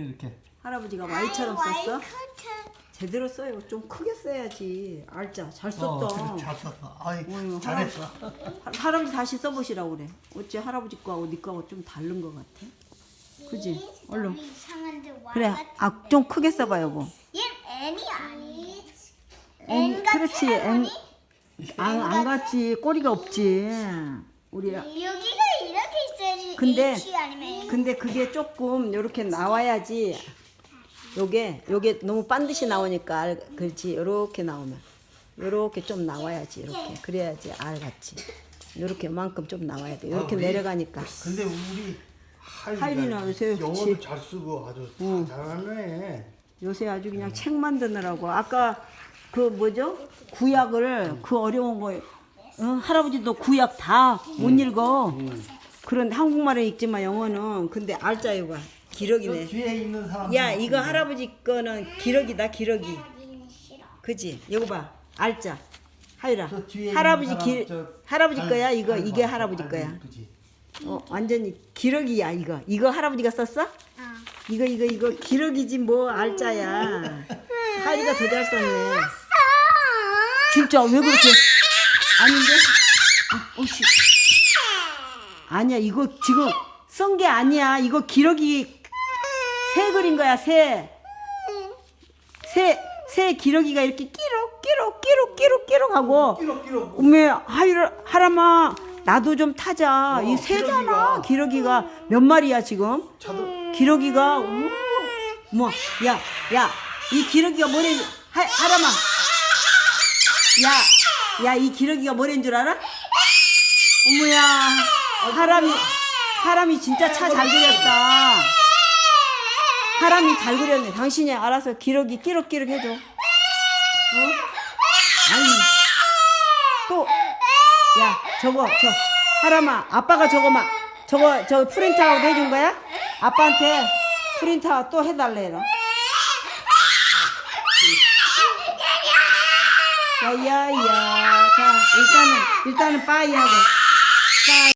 이렇게. 할아버지가 Y처럼 썼어? 제대로 써요. 좀 크게 써야지. 알자. 잘 어, 썼다. 그래, 잘 썼어. 아이, 어이구, 잘했어. 하- 할아버지 다시 써보시라고 그래. 어째 할아버지 거하고 네 거하고 좀 다른 거 같아? 그지? 얼른. 너무 이상한데 와 그래. 아, 좀 크게 써봐 여보. 얘 N이 아니. N. 그렇지. 엔, 할머니? 안, 안 같지. 꼬리가 없지. 우리 여기가. 근데 H 아니면 N. 근데 그게 조금 이렇게 나와야지. 요게 요게 너무 반드시 나오니까 알 그렇지. 요렇게 나오면 요렇게 좀 나와야지. 이렇게 그래야지 알 같지. 요렇게 만큼 좀 나와야 돼. 이렇게 아, 우리- 내려가니까. 근데 우리 하이리는 요새 영어도 그치. 잘 쓰고 아주 응. 잘하네. 요새 아주 그냥 책 만드느라고 아까 그 뭐죠 구약을 그 어려운 거 어, 할아버지도 구약 다 못 읽어 그런 한국말은 읽지만 영어는 근데 저 기러기네 뒤에 있는 사람. 야 이거 할아버지 거는 기러기다 기러기 그지 이거 봐 알자 하유라 저 뒤에 할아버지 있는 기 사람, 저 할아버지 발- 거야 이거 발 이게 봐, 할아버지 발 거야 이쁘지? 어 완전히 기러기야 이거 이거 할아버지가 썼어? 어. 이거 이거 이거 기러기지 뭐 알자야. 하리가 더 잘 썼네. 진짜 왜 그렇게? 아닌데? 아, 어씨. 아니야 이거 지금 쓴 게 아니야. 이거 기러기 새 그린 거야 새. 새, 새 기러기가 이렇게 끼룩 끼룩 끼룩 끼룩 끼룩 하고. 끼룩끼룩. 어메 하이라 하람아 나도 좀 타자. 어, 이 새잖아 기러기가. 몇 마리야 지금? 차도 기러기가 뭐야야 이 기러기가 뭐래? 하, 하람아. 야야 이 기러기가 뭐래인 줄 알아? 어머야 하람이 하람이 진짜 차 잘 그렸다. 하람이 잘 그렸네. 당신이 알아서 기러기 끼룩끼룩 해줘. 어? 아니. 또 야 저거 저 하람아 아빠가 저거 막 저거 저 프린트아웃 해준 거야? 아빠한테 프린트아웃 또 해달래요. 야야야. 자 일단은 일단은 빠이 하고. 빠이